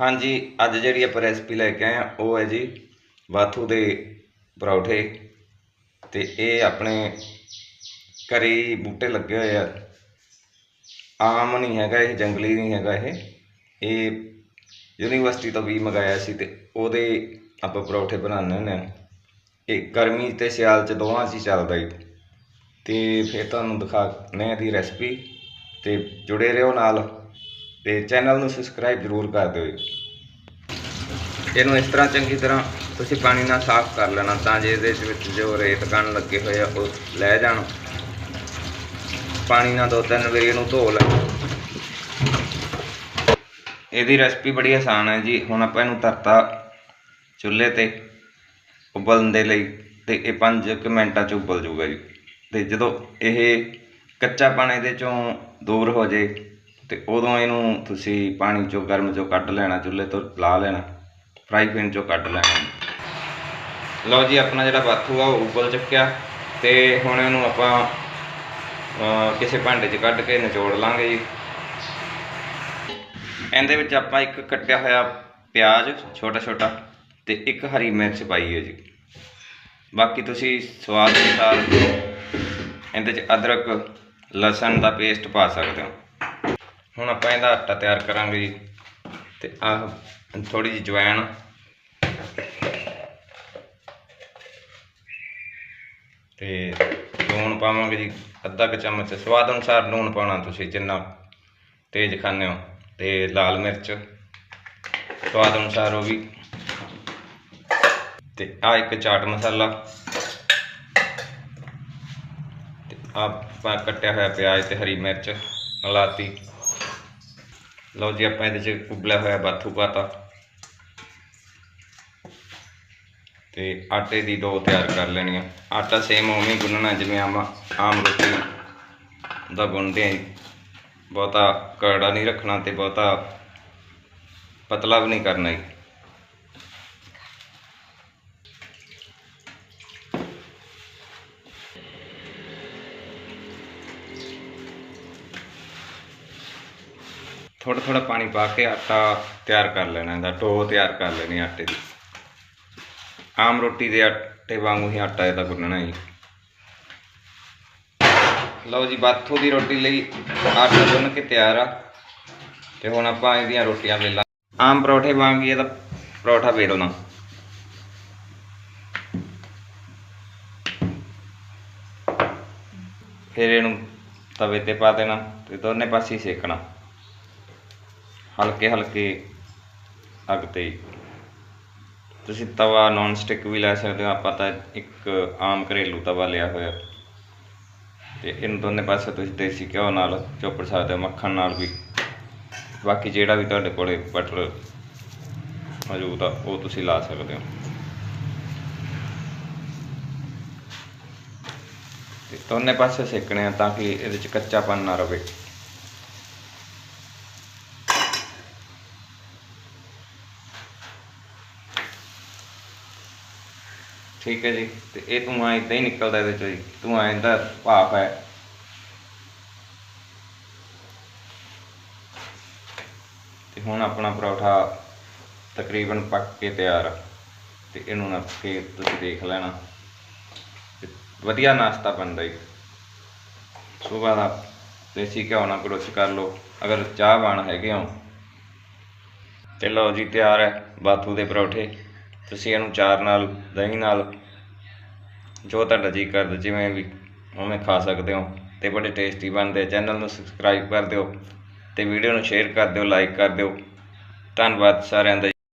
ਹਾਂਜੀ, ਅੱਜ ਜਿਹੜੀ ਆਪਾਂ ਰੈਸਪੀ ਲੈ ਕੇ ਆਏ ਆ ਉਹ ਹੈ ਜੀ ਬਾਥੂ ਦੇ ਪਰੌਠੇ ਤੇ ਇਹ ਆਪਣੇ ਘਰੇ ਬੂਟੇ ਲੱਗੇ ਹੋਏ ਆ। ਆਮ ਨਹੀਂ ਹੈਗਾ ਇਹ, ਜੰਗਲੀ ਨਹੀਂ ਹੈਗਾ ਇਹ। ਇਹ ਯੂਨੀਵਰਸਿਟੀ ਤੋਂ ਵੀ ਮੰਗਾਇਆ ਸੀ ਤੇ ਉਹਦੇ ਆਪਾਂ ਪਰੌਠੇ ਬਣਾਉਂਦੇ ਹੁੰਦੇ ਆ ਇਹ ਗਰਮੀ ਤੇ ਸਿਆਲ ਚ ਦੋਵਾਂ 'ਚ ਹੀ ਚੱਲਦਾ ਏ ਤੇ ਫਿਰ ਤੁਹਾਨੂੰ ਦਿਖਾਉਂਦੇ ਆ ਦੀ ਰੈਸਪੀ ਤੇ ਜੁੜੇ ਰਹੋ ਨਾਲ। ਤੇ ਚੈਨਲ ਨੂੰ ਸਬਸਕ੍ਰਾਈਬ ਜ਼ਰੂਰ ਕਰ ਦਿਓ ਜੀ। ਇਹਨੂੰ ਇਸ ਤਰ੍ਹਾਂ ਚੰਗੀ ਤਰ੍ਹਾਂ ਤੁਸੀਂ ਪਾਣੀ ਨਾਲ ਸਾਫ਼ ਕਰ ਲੈਣਾ ਤਾਂ ਜੇ ਇਹਦੇ ਵਿੱਚ ਜੋ ਰੇਤ ਕਣ ਲੱਗੇ ਹੋਏ ਆ, ਉਹ ਲੈ ਜਾਣ। ਪਾਣੀ ਨਾਲ ਦੋ ਤਿੰਨ ਵਾਰੀ ਇਹਨੂੰ ਧੋ ਲੈਣਾ। ਇਹਦੀ ਰੈਸਪੀ ਬੜੀ ਆਸਾਨ ਹੈ ਜੀ। ਹੁਣ ਆਪਾਂ ਇਹਨੂੰ ਧਰਤਾ ਚੁੱਲ੍ਹੇ ਤੇ ਉਬਲਣ ਦੇ ਲਈ ਤੇ ਇਹ 5 ਮਿੰਟਾਂ ਚ ਉਬਲ ਜਾਊਗਾ ਜੀ। ਤੇ ਜਦੋਂ ਇਹ ਕੱਚਾ ਪਾਣੀ ਦੇ ਚੋਂ ਦੂਰ ਹੋ ਜੇ ਅਤੇ ਉਦੋਂ ਇਹਨੂੰ ਤੁਸੀਂ ਪਾਣੀ ਚੋਂ, ਗਰਮ ਚੋਂ ਕੱਢ ਲੈਣਾ, ਚੁੱਲ੍ਹੇ ਤੋਂ ਲਾ ਲੈਣਾ ਫਰਾਈ ਪੈਨ ਚੋਂ ਕੱਢ ਲੈਣਾ। ਲਓ ਜੀ, ਆਪਣਾ ਜਿਹੜਾ ਬਾਥੂ ਆ, ਉਹ ਉਬਲ ਚੁੱਕਿਆ ਤੇ ਹੁਣ ਇਹਨੂੰ ਆਪਾਂ ਕਿਸੇ ਭਾਂਡੇ 'ਚ ਕੱਢ ਕੇ ਨਿਚੋੜ ਲਾਂਗੇ ਜੀ। ਇਹਦੇ ਵਿੱਚ ਆਪਾਂ ਇੱਕ ਕੱਟਿਆ ਹੋਇਆ ਪਿਆਜ਼ ਛੋਟਾ ਛੋਟਾ ਤੇ ਇੱਕ ਹਰੀ ਮਿਰਚ ਪਾਈ ਹੈ ਜੀ। ਬਾਕੀ ਤੁਸੀਂ ਸਵਾਦ ਅਨੁਸਾਰ ਇਹਦੇ 'ਚ ਅਦਰਕ, ਲਸਣ ਦਾ ਪੇਸਟ ਪਾ ਸਕਦੇ ਹੋ। ਹੁਣ ਆਪਾਂ ਇਹਦਾ ਆਟਾ ਤਿਆਰ ਕਰਾਂਗੇ ਜੀ ਤੇ ਆਹ ਥੋੜੀ ਜਿਹੀ ਜਵੈਣ। ਤੇ ਲੂਣ ਪਾਵਾਂਗੇ ਜੀ, ਅੱਧਾ ਕੁ ਚਮਚ। ਸਵਾਦ ਅਨੁਸਾਰ ਲੂਣ ਪਾਉਣਾ ਤੁਸੀਂ ਜਿੰਨਾ ਤੇਜ਼ ਖਾਂਦੇ ਹੋ। ਤੇ ਲਾਲ ਮਿਰਚ, ਸਵਾਦ ਅਨੁਸਾਰ ਉਹ ਵੀ। ਤੇ ਆ ਇੱਕ ਚਾਟ ਮਸਾਲਾ। ਤੇ ਆਪਾਂ ਕੱਟਿਆ ਹੋਇਆ ਪਿਆਜ਼ ਤੇ ਹਰੀ ਮਿਰਚ ਲਾਤੀ ਲਓ ਜੀ, ਆਪਾਂ ਇਹਦੇ ਚ ਉਬਲਿਆ ਹੋਇਆ ਬਾਥੂ ਪਾਤਾ। ਤੇ ਆਟੇ ਦੀ ਡੋ ਤਿਆਰ ਕਰ ਲੈਣੀ ਆ। ਆਟਾ ਸੇਮ ਉਵੇਂ ਗੁੰਨਣਾ, ਜਿਵੇਂ ਆਮ ਆਮ ਰੋਟੀ ਦਾ ਗੁੰਨਦੇ ਆ ਬਹੁਤਾ ਕੜਾ ਨਹੀਂ ਰੱਖਣਾ ਤੇ ਬਹੁਤਾ ਪਤਲਾ ਵੀ ਨਹੀਂ ਕਰਨਾ ਜੀ। ਥੋੜਾ ਥੋੜਾ ਪਾਣੀ ਪਾ ਕੇ ਆਟਾ ਤਿਆਰ ਕਰ ਲੈਣਾ, ਇਹਦਾ ਟੋ ਤਿਆਰ ਕਰ ਲੈਣੀ ਆਟੇ ਦੀ। ਆਮ ਰੋਟੀ ਦੇ ਆਟੇ ਵਾਂਗੂ ਹੀ ਆਟਾ ਇਹਦਾ ਗੁੰਨਣਾ ਜੀ। ਲਓ ਜੀ, ਬਾਥੂ ਦੀ ਰੋਟੀ ਲਈ ਆਟਾ ਗੁੰਨ ਕੇ ਤਿਆਰ ਆ। ਤੇ ਹੁਣ ਆਪਾਂ ਇਹਦੀਆਂ ਰੋਟੀਆਂ ਵੇਲਾਂ ਆਮ ਪਰੌਠੇ ਵਾਂਗ ਹੀ ਇਹਦਾ ਪਰੌਠਾ ਵੇਲਣਾ ਫਿਰ ਇਹਨੂੰ ਤਵੇ ਤੇ ਪਾ ਦੇਣਾ ਤੇ ਦੋਨੇ ਪਾਸੇ ਸੇਕਣਾ। ਹਲਕੇ ਹਲਕੇ ਅੱਗ ਤੇ। ਤੁਸੀਂ ਤਵਾ ਨੌਨ ਸਟਿਕ ਵੀ ਲੈ ਸਕਦੇ ਹੋ। ਆਪਾਂ ਤਾਂ ਇੱਕ ਆਮ ਘਰੇਲੂ ਤਵਾ ਲਿਆ ਹੋਇਆ। ਤੇ ਇਹਨੂੰ ਦੋਨੇ ਪਾਸੇ ਤੁਸੀਂ ਦੇਸੀ ਘਿਓ ਨਾਲ ਚੋਪੜ ਸਕਦੇ ਹੋ, ਮੱਖਣ ਨਾਲ ਵੀ। ਬਾਕੀ ਜਿਹੜਾ ਵੀ ਤੁਹਾਡੇ ਕੋਲੇ ਬਟਰ ਮੌਜੂਦ ਆ, ਉਹ ਤੁਸੀਂ ਲਾ ਸਕਦੇ ਹੋ। ਤੇ ਦੋਨੇ ਪਾਸੇ ਸੇਕਣੇ ਆ ਤਾਂ ਕਿ ਇਹਦੇ ਚ ਕੱਚਾਪਨ ਨਾ ਰਵੇ। ਠੀਕ ਹੈ ਜੀ, ਤੇ ਇਹ ਧੂੰਆਂ ਇਦਾਂ ਹੀ ਨਿਕਲਦਾ ਇਹਦੇ ਚੋਂ ਜੀ ਧੂੰਆਂ ਇਹਦਾ ਭਾਫ ਹੈ। ਤੇ ਹੁਣ ਆਪਣਾ ਪਰੌਠਾ ਤਕਰੀਬਨ ਪੱਕ ਕੇ ਤਿਆਰ ਆ, ਤੇ ਇਹਨੂੰ ਨਾ ਕੇ ਤੁਸੀਂ ਦੇਖ ਲੈਣਾ। ਵਧੀਆ ਨਾਸ਼ਤਾ ਬਣਦਾ ਜੀ। ਸੁਬਾਹ ਦਾ ਦੇਸੀ ਘਿਓ ਨਾਲ ਗਰੋਚ ਕਰ ਲਓ, ਅਗਰ ਚਾਹ ਚਾਹਵਾਨ ਹੈਗੇ ਹੋ। ਤੇ ਲਓ ਜੀ ਤਿਆਰ ਹੈ ਬਾਥੂ ਦੇ ਪਰੌਠੇ। ਤੁਸੀਂ ਇਹਨੂੰ ਚਾਰ ਨਾਲ, ਦਹੀਂ ਨਾਲ, ਜੋ ਤੁਹਾਡਾ ਜੀ ਕਰਦਾ, ਜਿਵੇਂ ਵੀ ਉਵੇਂ ਖਾ ਸਕਦੇ ਹੋ ਤੇ ਬੜੇ ਟੇਸਟੀ ਬਣਦੇ ਚੈਨਲ ਨੂੰ ਸਬਸਕ੍ਰਾਈਬ ਕਰ ਦਿਓ ਤੇ ਵੀਡੀਓ ਨੂੰ ਸ਼ੇਅਰ ਕਰ ਦਿਓ ਲਾਈਕ ਕਰ ਦਿਓ। ਧੰਨਵਾਦ ਸਾਰਿਆਂ ਦਾ।